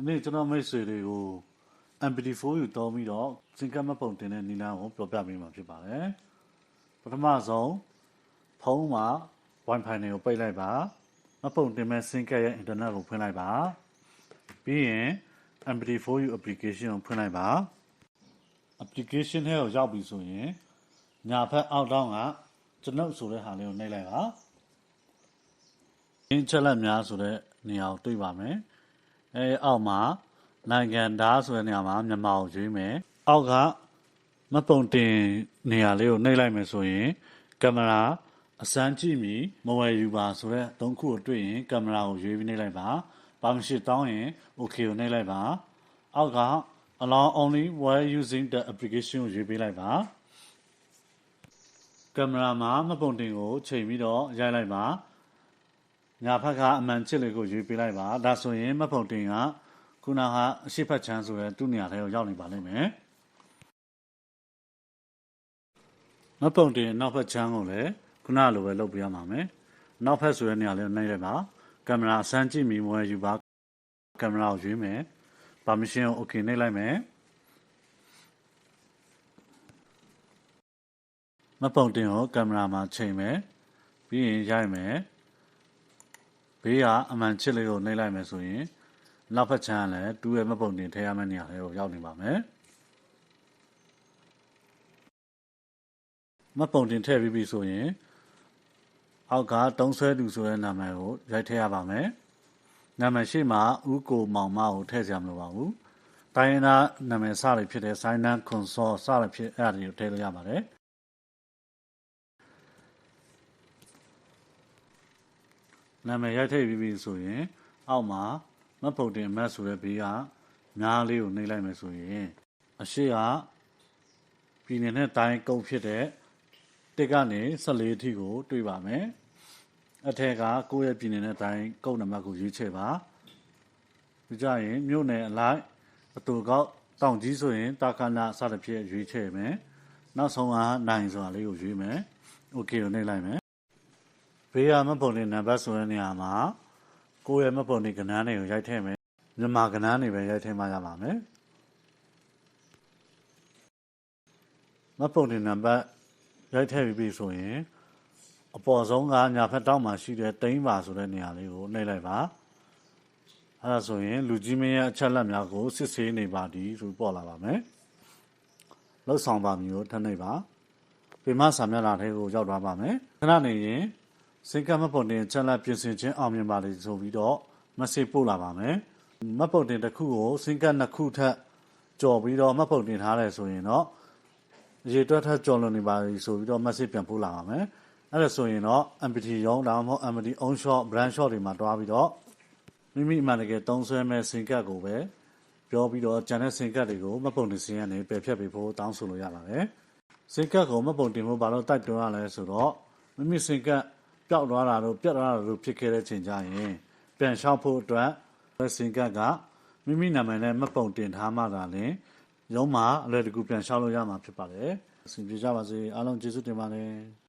ဒီနေ့ကျွန်တော်မိတ်ဆွေတွေကို MP4 ယူတောင်းပြီးတော့စင်ကတ်မပုံတင်တဲ့နီလန်းကိုပြောပြပေးမှာဖြစ်ပါတယ်ပထမဆုံးဖုန်းမှာ Wi-Fi တွေကိုပိတ်လိုက်ပါမပုံတင်မဲ့စင်ကတ်ရဲ့ internet ကိုဖွင့်လိုက်ပါပြီးရင် MP4U application ကိုဖွင့်လိုက်ပါ application ထဲကိုရောက်ပြီဆိုရင်ညာဘက်အောက်တောင်းကကျွန်ုပ်ဆိုတဲ့ဟာလေးကိုနှိပ်လိုက်ပါအင်းချက်လက်များဆိုတဲ့နေရာကိုတွေ့ပါမယ် အဲအောက်မှာနိုင်ငံသားဆိုတဲ့နေရာမှာမြန်မာကိုရွေးမယ်အောက်ကမပုံတင်နေရာလေးကိုနှိပ်လိုက်မယ်ဆိုရင်ကင်မရာအစမ်းကြည့်မီမဝယ်ယူပါဆိုတဲ့သုံးခုကိုတွေ့ရင်ကင်မရာကိုရွေးပြီးနှိပ်လိုက်ပါပါမရှိတောင်းရင် okay ကိုနှိပ်လိုက်ပါအောက်က allow only while using the application ကိုရွေးပေးလိုက်ပါကင်မရာမှာမပုံတင်ကိုချိန်ပြီးတော့ရိုက်လိုက်ပါ ညာဘက်ကအမှန်ချစ်လေးကိုရွေးပေးလိုက်ပါဒါဆိုရင်မပုံတင်ကခုနကအရှိဖက်ချမ်းဆိုတဲ့သူ့နေရာထဲကိုရောက်နေပါလိမ့်မယ်မပုံတင်နောက်ဘက်ချမ်းကိုလည်းခုနလိုပဲလုပ်ပြရမှာမယ်နောက်ဘက်ဆိုတဲ့နေရာလေးကိုနှိပ်လိုက်ပါကင်မရာအစမ်းကြည့်မိမွေးယူပါကင်မရာကိုရွေးမယ် permission ကို okay နှိပ်လိုက်မယ်မပုံတင်ကိုကင်မရာမှာချိန်မယ်ပြီးရင်ရိုက်မယ် ဘေးကအမှန်ချစ်လေးကိုနှိပ်လိုက်မယ်ဆိုရင်နောက်ဖက်ချမ်းကလည်းတူးရဲ့မပုံတင်ထဲရမယ့်နေရာလေးကိုရောက်နေပါမယ်မပုံတင်ထည့်ပြီးပြီဆိုရင်အောက်ကတုံးဆွဲသူဆိုတဲ့နာမည်ကိုရိုက်ထည့်ရပါမယ်နာမည်ရှိမှဥကိုမောင်မကိုထည့်စရာမလိုပါဘူးတိုင်းရင်းသားနာမည်စရဖြစ်တဲ့ဆိုင်းနန်ခွန်စောစရဖြစ်အဲ့ဒါတွေကိုထည့်လို့ရပါတယ် နာမည်ရိုက်ထည့်ပြီးပြီဆိုရင်အောက်မှာမဖုတ်တင်မတ်ဆိုတဲ့ဘေးကများလေးကိုနှိပ်လိုက်မယ်ဆိုရင်အရှိကပြည်နယ်နဲ့တိုင်းကုန်းဖြစ်တဲ့တစ်ကနေ14အထိကို တွေ့ပါမယ်အထက်ကကိုယ့်ရဲ့ပြည်နယ်နဲ့တိုင်းကုန်းနံပါတ်ကိုရွေးချယ်ပါဒီကြရင်မြို့နယ်အလိုက်အတူကောက်တောင်ကြီးဆိုရင်တာခနာစသဖြင့်ရွေးချယ်မယ်နောက်ဆုံးကနိုင်ဆိုတာလေးကိုရွေးမယ်โอเคကိုနှိပ်လိုက်မယ် ဘေးကမပုံတဲ့နံပါတ်ဆိုတဲ့နေရာမှာကိုယ့်ရဲ့မပုံတဲ့ကဏ္ဍတွေကိုရိုက်ထည့်မယ်မြန်မာကဏ္ဍတွေပဲရိုက်ထည့်မှရပါမယ်မပုံတဲ့နံပါတ်ရိုက်ထည့်ပြီးပြီဆိုရင်အပေါ်ဆုံးကညာဖက်တောက်မှာရှိတဲ့တိန်းပါဆိုတဲ့နေရာလေးကိုနှိပ်လိုက်ပါအဲဒါဆိုရင်လူကြီးမင်းရဲ့အချက်လက်များကိုစစ်ဆေးနေပါသည်ဆိုပေါ်လာပါမယ်လောက်ဆောင်ပါမျိုးထပ်နှိပ်ပါပြမစာမျက်နှာထဲကိုရောက်သွားပါမယ်ခဏနေရင် စင်ကမပုံတင်ချက်လက်ပြင်ဆင်ခြင်းအောင်မြင်ပါလေဆိုပြီးတော့ message ပို့လာပါမယ်မတ်ပုံတင်တစ်ခုကိုစင်ကနှစ်ခုထပ်ကြော်ပြီးတော့မတ်ပုံတင်ထားတယ်ဆိုရင်တော့ရေတွက်ထပ်ကြော်လွန်နေပါပြီဆိုပြီးတော့ message ပြန်ပို့လာပါမယ်အဲ့ဒါဆိုရင်တော့ MPT ရုံးဒါမှမဟုတ် MPT on shot brand shot တွေမှာတွားပြီးတော့မိမိအမှန်တကယ်သုံးဆွဲမဲ့စင်ကတ်ကိုပဲပြောပြီးတော့ဂျန်တဲ့စင်ကတ်တွေကိုမပုံတင်စင်ရနေပယ်ဖြတ်ပေးဖို့တောင်းဆိုလို့ရပါတယ်စင်ကတ်ကိုမပုံတင်ဖို့ဘာလို့တိုက်တွန်းရလဲဆိုတော့မိမိစင်ကတ် ပျောက်သွားတာတို့ပြတ်သွားတာတို့ဖြစ်ခဲ့တဲ့ချိန်ကျရင်ပြန်လျှောက်ဖို့အတွက်စင်ကတ်ကမိမိနာမည်နဲ့မပုံတင်ထားမှသာလျှင်ရုံးမှာအလွယ်တကူပြန်လျှောက်လို့ရမှာဖြစ်ပါတယ်။အဆင်ပြေကြပါစေအားလုံးကျေးဇူးတင်ပါတယ်။